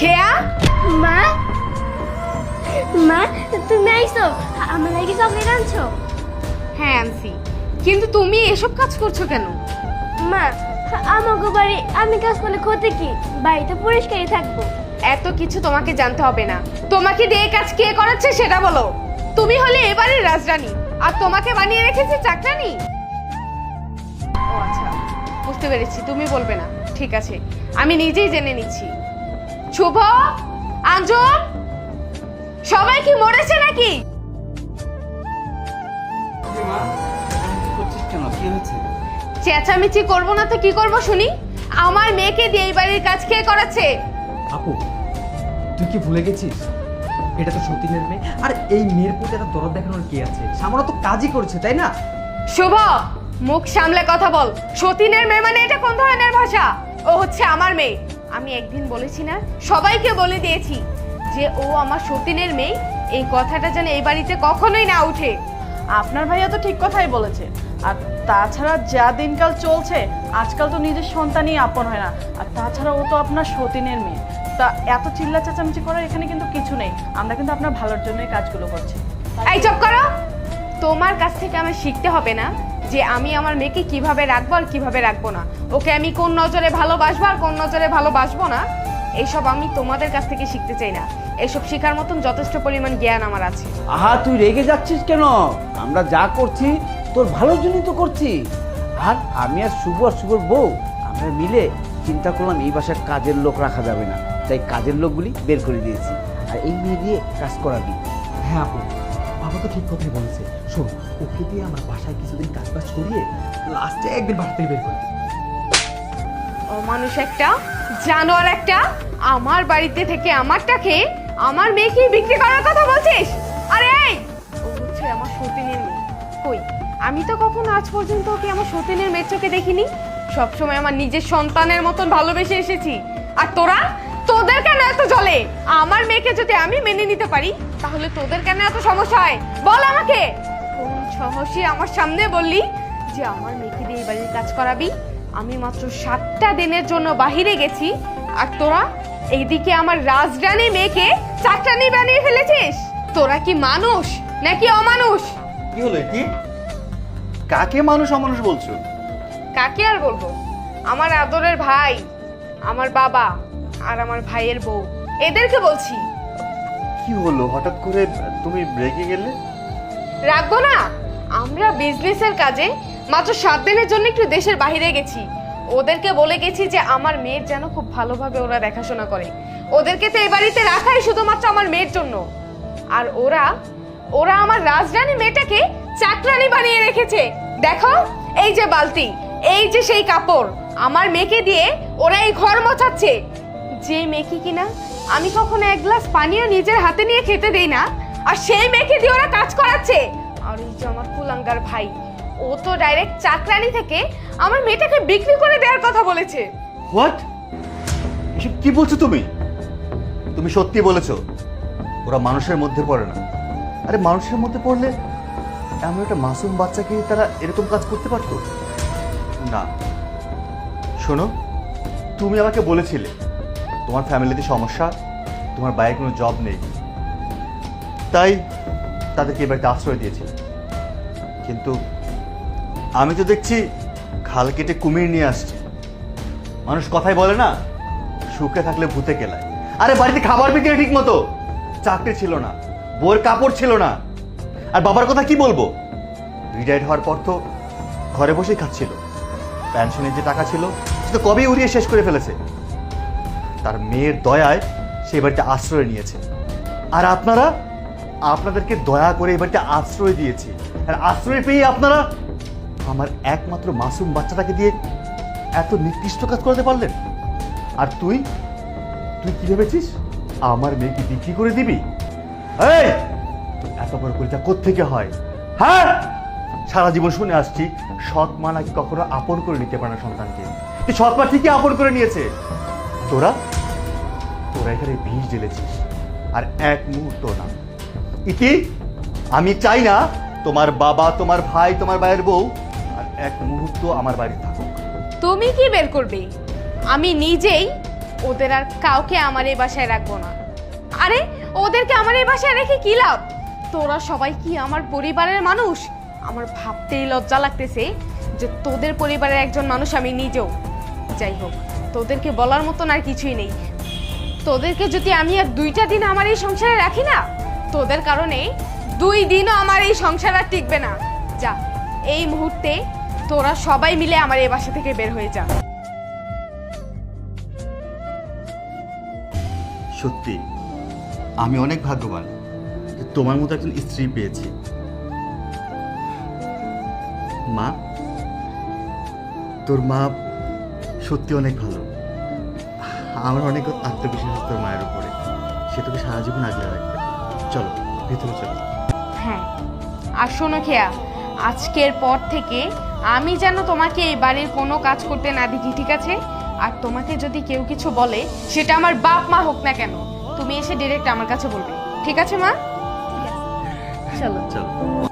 খেয়া? মা? মা তুমি আইছো আমার লাগি চকলেট আনছো। হ্যাঁ আনছি। কিন্তু তুমি এসব কাজ করছ কেন? মা আমাকে বাড়ি আমি কাজ করলে ক্ষতি কি? বাড়িতে পরিষ্কারই থাকব। এত কিছু তোমাকে জানতে হবে না। তোমাকে দিয়ে কাজ কে করাচ্ছে সেটা বলো। তুমি হলে এবারের রাজরানী আর তোমাকে বানিয়ে রেখেছে চাকরানি? ও আচ্ছা বুঝতে পেরেছি। তুমি বলবে না। ঠিক আছে আমি নিজেই জেনে নিচ্ছি। শুভ? আঞ্জম? সবাই কি মরেছে নাকি? চেঁচামেচি করব না তো কি করব শুনি? আমার মেয়েকে দিয়ে এই বাড়ির কাজ কে করাচ্ছে? আপু তুই কি ভুলে গেছিস? এটা তো সতীনের মেয়ে। আর এই মেয়ের প্রতি একটা দরদ দেখানোর কি আছে? সামনে তো কাজই করছে তাই না? শুভ মুখ সামলে কথা বল। সতীনের মেয়ে মানে এটা কোন ধরনের ভাষা? ও হচ্ছে আমার মেয়ে। আমি একদিন বলেছি না, সবাইকে বলে দিয়েছি যে ও আমার সতীনের মেয়ে। এই কথাটা যেন এই বাড়িতে কখনোই না উঠে। আপনার ভাইয়া তো ঠিক কথাই বলেছে। আর তাছাড়া যা দিনকাল চলছে, আজকাল তো নিজের সন্তানই আপন হয় না। আর তাছাড়া ও তো আপনার সতীনের মেয়ে। তা এত চিল্লা চেঁচামেচি করার এখানে কিন্তু কিছু নেই। আমরা কিন্তু আপনার ভালোর জন্যই কাজগুলো করছি। এই চুপ করো! তোমার কাছ থেকে আমার শিখতে হবে না যে আমি আমার মেয়েকে কীভাবে রাখব আর কীভাবে রাখব না। ওকে আমি কোন নজরে ভালোবাসবো আর কোন নজরে ভালোবাসবো না এইসব আমি তোমাদের কাছ থেকে শিখতে চাই না। এসব শেখার মতন যথেষ্ট পরিমাণ জ্ঞান আমার আছে। আহা তুই রেগে যাচ্ছিস কেন? আমরা যা করছি তোর ভালোর জন্যই তো করছি। আর আমি আর শুভ আর শুভর বউ আমরা মিলে চিন্তা করলাম এই বাসার কাজের লোক রাখা যাবে না। তাই কাজের লোকগুলি বের করে দিয়েছি। আর এই মেয়ে দিয়ে কাজ করাবি। হ্যাঁ আপু। বাবা তো ঠিক কথাই বলেছে। শোন, ওকে দিয়ে আমার বাসায় কিছুদিন কাজ বাজ করিয়ে লাস্টে একদিন বাসা থেকে বের করে মানুষ একটা, জানোয়ার একটা, আমার বাড়িতে থেকে আমারটা খেয়ে আমার মেয়েকে বিক্রি করার কথা বলছিস? আরে এই! হচ্ছে আমার সতীনের মেয়ে। কই, আমি তো কখনো আজ পর্যন্ত ওকে আমার সতীনের মেয়ের চোখে দেখিনি। সবসময় আমার নিজের সন্তানের মতন ভালোবেসে এসেছি। আর তোরা? এত জলে। আমার মেয়েকে যদি আমি মেনে নিতে পারি তাহলে তোদের কেন এত সমস্যা হয়? বল আমাকে। কোন সাহসী আমার সামনে বললি যে আমার মেয়েকে দিয়ে বাড়ির কাজ করাবি? আমি মাত্র সাতটা দিনের জন্য বাহিরে গেছি আর তোরা এইদিকে আমার রাজরানী মেয়েকে চাকরানি বানিয়ে ফেলেছিস? তোরা কি মানুষ নাকি অমানুষ? কি হলো কি কাকে মানুষ অমানুষ বলছো? কাকে আর বলব? আমার আদরের ভাই আমার বাবা। আর আমার ভাইয়ের বউ। এদেরকে বলছি। কি হলো? হঠাৎ করে তুমি রেগে গেলে? রাখব না। আমরা বিজনেসের কাজে মাত্র সাত দিনের জন্য একটু দেশের বাইরে গেছি। ওদেরকে বলে গেছি যে আমার মেয়ের যেন খুব ভালোভাবে ওরা দেখাশোনা করে। ওদেরকে তো এই বাড়িতে রাখাই শুধুমাত্র আমার মেয়ের জন্য। আর ওরা ওরা আমার রাজরানী মেয়েটাকে চাকরানি বানিয়ে রেখেছে। দেখো এই যে বালতি এই যে সেই কাপড় আমার মেয়েকে দিয়ে ওরা এই ঘর মোছাচ্ছে। যে মেয়েকে কিনা আমি কখনো এক গ্লাস পানিও নিজের হাতে নিয়ে খেতে দেই না। আর সেই মেয়েকে দিয়ে ওরা কাজ করাচ্ছে। আর এই যে আমার কুলাঙ্গার ভাই, ও তো ডাইরেক্ট চাকরানি থেকে আমার মেয়েটাকে বিক্রি করে দেওয়ার কথা বলেছে। হোয়াট এসব কি বলছো তুমি? তুমি সত্যি বলেছ, ওরা মানুষের মধ্যে পড়ে না। আরে মানুষের মধ্যে পড়লে এমন একটা মাসুম বাচ্চাকে তারা এরকম কাজ করতে পারতো? না। শোনো, তুমি আমাকে বলেছিলে তোমার ফ্যামিলিতে সমস্যা, তোমার বাইরে কোনো জব নেই। তাই তাদেরকে এবারে আশ্রয় দিয়েছি। কিন্তু আমি তো দেখছি খাল কেটে কুমির নিয়ে আসছে। মানুষ কথাই বলে না, সুখে থাকলে ভূতে কেলায়। আরে বাড়িতে খাবার বিক্রি ঠিক মতো চাকরি ছিল না, বউয়ের কাপড় ছিল না। আর বাবার কথা কি বলব? রিটায়ার্ড হওয়ার পর তো ঘরে বসেই খাচ্ছিল। পেনশনের যে টাকা ছিল, সে তো কবেই উড়িয়ে শেষ করে ফেলেছে। তার মেয়ের দয়ায় সে বাড়িতে আশ্রয় নিয়েছে। আর আপনারা, আপনাদেরকে দয়া করে বাড়িতে আশ্রয় দিয়েছি। আর আশ্রয় পেয়ে আপনারা আমার একমাত্র মাসুম বাচ্চাটাকে দিয়ে এত নিকৃষ্ট কাজ করাতে পারলেন? আর তুই তুই কি ভেবেছিস? আমার মেয়েকে বিক্রি করে দিবি? এত বড় কলিতা কোত্থেকে হয়? হ্যাঁ সারা জীবন শুনে আসছি, সৎ মা নাকি কখনো আপন করে নিতে পারে না সন্তানকে। সৎ মা ঠিকই আপন করে নিয়েছে। তোরা? তোরা এখানে বিষ ঢেলেছিস। আর এক মুহূর্ত না। ইতি আমি চাই না তোমার বাবা, তোমার ভাই, তোমার ভাইয়ের বউ, আর এক মুহূর্ত আমার বাড়ি থাকুক। তুমি কি বের করবে? আমি নিজেই ওদের আর কাউকে আমার এই বাসায় রাখব না। আরে, ওদেরকে আমার এই বাসায় রেখে কি লাভ? তোরা সবাই কি আমার পরিবারের মানুষ? আমার ভাবতেই লজ্জা লাগতেছে যে তোদের পরিবারের একজন মানুষ আমি নিজেও। যাই হোক। তোদেরকে বলার মতন আর কিছুই নেই। তোদেরকে যদি আমি আর দুইটা দিন আমার এই সংসারে রাখি না, তোদের কারণে দুই দিনও আমার এই সংসার আর টিকবে না। যা, এই মুহূর্তে তোরা সবাই মিলে আমার এই বাসা থেকে বের হয়ে যা। সত্যি, আমি অনেক ভাগ্যবান তোমার মতো একজন স্ত্রী পেয়েছি। মা, তোর মা সত্যি অনেক ভালো। আমার অনেক আত্মবিশ্বাস তোর মায়ের উপরে। সে তোকে সারা জীবন আগলে রাখবে। চলো ভিতরে চলো। হ্যাঁ আর শোনো খেয়া আজকের পর থেকে আমি যেন তোমাকে এই বাড়ির কোনো কাজ করতে না দেখি ঠিক আছে? আর তোমাকে যদি কেউ কিছু বলে সেটা আমার বাপ মা হোক না কেন তুমি এসে ডিরেক্ট আমার কাছে বলবে। ঠিক আছে মা? চলো। চলো।